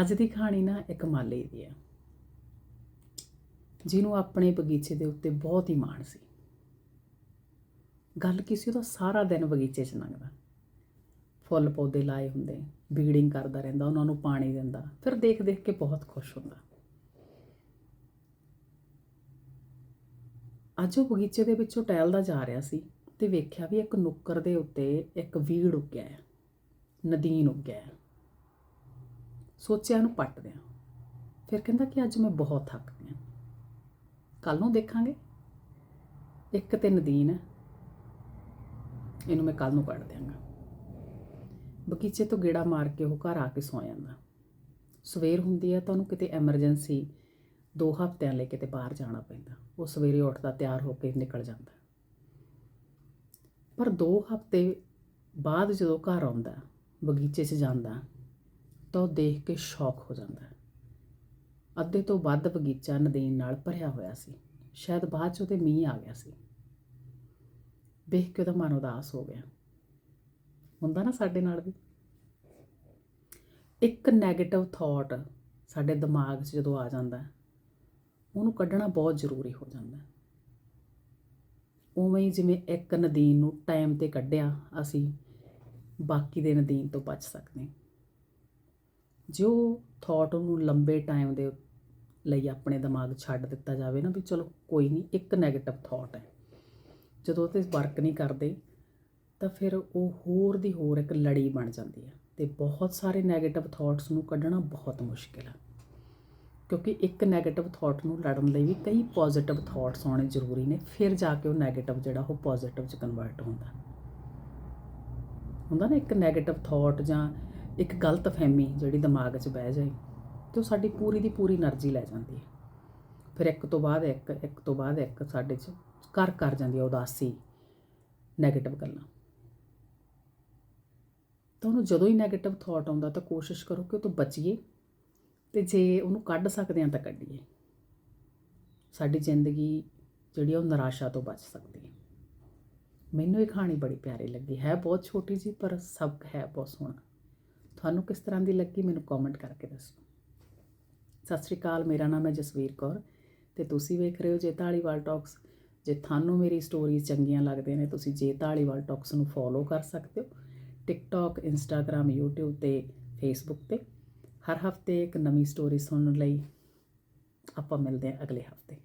ਅੱਜ ਦੀ ਕਹਾਣੀ ਨਾ ਇੱਕ ਮਾਲੀ ਦੀ ਹੈ। ਜਿਹਨੂੰ ਆਪਣੇ ਬਗੀਚੇ ਦੇ ਉੱਤੇ ਬਹੁਤ ਹੀ ਮਾਣ ਸੀ। ਗੱਲ ਕੀ ਸੀ, ਉਹਦਾ ਸਾਰਾ ਦਿਨ ਬਗੀਚੇ 'ਚ ਲੰਘਦਾ। ਫੁੱਲ ਪੌਦੇ ਲਾਏ ਹੁੰਦੇ ਬੀਡਿੰਗ ਕਰਦਾ ਰਹਿੰਦਾ, ਉਹਨਾਂ ਨੂੰ ਪਾਣੀ ਦਿੰਦਾ, ਫਿਰ ਦੇਖ ਦੇਖ ਕੇ ਬਹੁਤ ਖੁਸ਼ ਹੁੰਦਾ। ਅੱਜ ਉਹ ਬਗੀਚੇ ਦੇ ਵਿੱਚੋਂ ਟਹਿਲਦਾ ਜਾ ਰਿਹਾ ਸੀ ਤੇ ਵੇਖਿਆ ਵੀ ਇੱਕ ਨੁੱਕਰ ਦੇ ਉੱਤੇ ਇੱਕ ਵੀੜ ਉੱਗਿਆ ਹੈ, ਨਦੀਨ ਉੱਗਿਆ ਹੈ। ਸੋਚਿਆ ਨੂੰ ਪੱਟ ਦਿਆਂ ਫਿਰ ਕਹਿੰਦਾ ਕਿ ਅੱਜ ਮੈਂ ਬਹੁਤ ਥੱਕ ਗਿਆ ਕੱਲ ਨੂੰ ਦੇਖਾਂਗੇ। ਇੱਕ ਤੇ ਨਦੀਨ ਹੈ। ਇਹਨੂੰ ਮੈਂ ਕੱਲ ਨੂੰ ਕੱਢ ਦਿਆਂਗਾ। ਬਗੀਚੇ ਤੋਂ ਗੇੜਾ ਮਾਰ ਕੇ ਉਹ ਘਰ ਆ ਕੇ ਸੌ ਜਾਂਦਾ। ਸਵੇਰ ਹੁੰਦੀ ਹੈ ਤਾਂ ਉਹਨੂੰ ਕਿਤੇ ਐਮਰਜੈਂਸੀ ਦੋ ਹਫ਼ਤਿਆਂ ਲਈ ਕਿਤੇ ਬਾਹਰ ਜਾਣਾ ਪੈਂਦਾ। ਉਹ ਸਵੇਰੇ ਉੱਠਦਾ, ਤਿਆਰ ਹੋ ਕੇ ਨਿਕਲ ਜਾਂਦਾ। ਪਰ ਦੋ ਹਫ਼ਤੇ ਬਾਅਦ ਜਦੋਂ ਘਰ ਆਉਂਦਾ, ਬਗੀਚੇ 'ਚ ਜਾਂਦਾ ਤਾਂ ਉਹ ਦੇਖ ਕੇ ਸ਼ੌਕ ਹੋ ਜਾਂਦਾ ਅੱਧੇ ਤੋਂ ਵੱਧ ਬਗੀਚਾ ਨਦੀਨ ਨਾਲ ਭਰਿਆ ਹੋਇਆ ਸੀ। ਸ਼ਾਇਦ ਬਾਅਦ 'ਚ ਉਹਦੇ ਮੀਂਹ ਆ ਗਿਆ ਸੀ। ਵੇਖ ਕੇ ਉਹਦਾ ਮਨ ਉਦਾਸ ਹੋ ਗਿਆ। ਹੁੰਦਾ ਨਾ ਸਾਡੇ ਨਾਲ ਵੀ। ਇੱਕ 네ਗੇਟਿਵ ਥਾਟ ਸਾਡੇ ਦਿਮਾਗ 'ਚ ਜਦੋਂ ਆ ਜਾਂਦਾ ਉਹਨੂੰ ਕੱਢਣਾ ਬਹੁਤ ਜ਼ਰੂਰੀ ਹੋ ਜਾਂਦਾ ਉਵੇਂ ਹੀ ਜਿਵੇਂ ਇੱਕ ਨਦੀਨ ਨੂੰ ਟਾਈਮ ਤੇ ਕੱਢਿਆ, ਅਸੀਂ ਬਾਕੀ ਦੇ ਨਦੀਨ ਤੋਂ ਬਚ ਸਕਦੇ ਹਾਂ। ਜੋ ਥਾਟ ਨੂੰ ਲੰਬੇ ਟਾਈਮ ਦੇ ਲਈ ਆਪਣੇ ਦਿਮਾਗ ਛੱਡ ਦਿੱਤਾ ਜਾਵੇ ਨਾ ਵੀ ਚਲੋ ਕੋਈ ਨਹੀਂ ਇੱਕ ਨੈਗੇਟਿਵ ਥਾਟ ਹੈ। ਜਦੋਂ ਤੇ ਵਰਕ ਨਹੀਂ ਕਰਦੇ, ਤਾਂ ਫਿਰ ਉਹ ਹੋਰ ਦੀ ਹੋਰ ਇੱਕ ਲੜੀ ਬਣ ਜਾਂਦੀ ਹੈ ਤੇ ਬਹੁਤ ਸਾਰੇ ਨੈਗੇਟਿਵ ਥਾਟਸ ਨੂੰ ਕੱਢਣਾ ਬਹੁਤ ਮੁਸ਼ਕਿਲ ਹੈ। ਕਿਉਂਕਿ ਇੱਕ ਨੈਗੇਟਿਵ ਥਾਟ ਨੂੰ ਲੜਨ ਲਈ ਵੀ ਕਈ ਪੋਜ਼ਿਟਿਵ ਥਾਟਸ ਆਉਣੇ ਜ਼ਰੂਰੀ ਨੇ, ਫਿਰ ਜਾ ਕੇ ਉਹ ਨੈਗੇਟਿਵ ਜਿਹੜਾ ਉਹ ਪੋਜ਼ਿਟਿਵ ਚ ਕਨਵਰਟ ਹੁੰਦਾ। ਹੁੰਦਾ ਨਾ ਇੱਕ ਨੈਗੇਟਿਵ ਥਾਟ ਜਾਂ ਇੱਕ ਗਲਤ ਫਹਿਮੀ ਜਿਹੜੀ ਦਿਮਾਗ 'ਚ ਬਹਿ ਜਾਏ, ਤੇ ਉਹ ਸਾਡੀ ਪੂਰੀ ਦੀ ਪੂਰੀ એનર્ਜੀ ਲੈ ਜਾਂਦੀ ਹੈ। ਫਿਰ ਇੱਕ ਤੋਂ ਬਾਅਦ ਇੱਕ ਇੱਕ ਤੋਂ ਬਾਅਦ ਇੱਕ ਸਾਡੇ 'ਚ ਕਰ ਕਰ ਜਾਂਦੀ ਹੈ ਉਦਾਸੀ 네ਗੇਟਿਵ ਗੱਲਾਂ। ਤਾਂ ਉਹਨੂੰ ਜਦੋਂ ਹੀ 네ਗੇਟਿਵ ਥਾਟ ਆਉਂਦਾ ਤਾਂ ਕੋਸ਼ਿਸ਼ ਕਰੋ ਕਿ ਉਹ ਤੋਂ ਬਚੀਏ, ਤੇ ਜੇ ਉਹਨੂੰ ਕੱਢ ਸਕਦੇ ਆ ਤਾਂ ਕੱਢੀਏ। ਸਾਡੀ ਜ਼ਿੰਦਗੀ ਜਿਹੜੀ ਉਹ ਨਿਰਾਸ਼ਾ ਤੋਂ ਬਚ ਸਕਦੀ ਹੈ। ਮੈਨੂੰ ਇਹ ਕਹਾਣੀ ਬੜੀ ਪਿਆਰੀ ਲੱਗੀ। ਹੈ ਬਹੁਤ ਛੋਟੀ ਜੀ ਪਰ ਸਬਕ ਹੈ ਬਹੁਤ ਸੋਹਣਾ। ਤੁਹਾਨੂੰ ਕਿਸ ਤਰ੍ਹਾਂ ਦੀ ਲੱਗੀ ਮੈਨੂੰ ਕਮੈਂਟ ਕਰਕੇ ਦੱਸੋ। ਸਤਿ ਸ਼੍ਰੀ ਅਕਾਲ, ਮੇਰਾ ਨਾਮ ਹੈ ਜਸਵੀਰ ਕੌਰ ਤੇ ਤੁਸੀਂ ਵੇਖ ਰਹੇ ਹੋ ਜੇ ਢਾਲੀਵਾਲ ਟਾਕਸ ਜੇ ਤੁਹਾਨੂੰ ਮੇਰੀ ਸਟੋਰੀ ਚੰਗੀਆਂ ਲੱਗਦੀਆਂ ਨੇ, ਤੁਸੀਂ ਜੇ ਢਾਲੀਵਾਲ ਟਾਕਸ ਨੂੰ ਫੋਲੋ ਕਰ ਸਕਦੇ ਹੋ। ਟਿਕਟੌਕ ਇੰਸਟਾਗ੍ਰam YouTube ਤੇ ਫੇਸਬੁੱਕ ਤੇ। ਹਰ ਹਫ਼ਤੇ ਇੱਕ ਨਵੀਂ ਸਟੋਰੀ ਸੁਣਨ ਲਈ ਆਪਾਂ ਮਿਲਦੇ ਹਾਂ ਅਗਲੇ ਹਫ਼ਤੇ।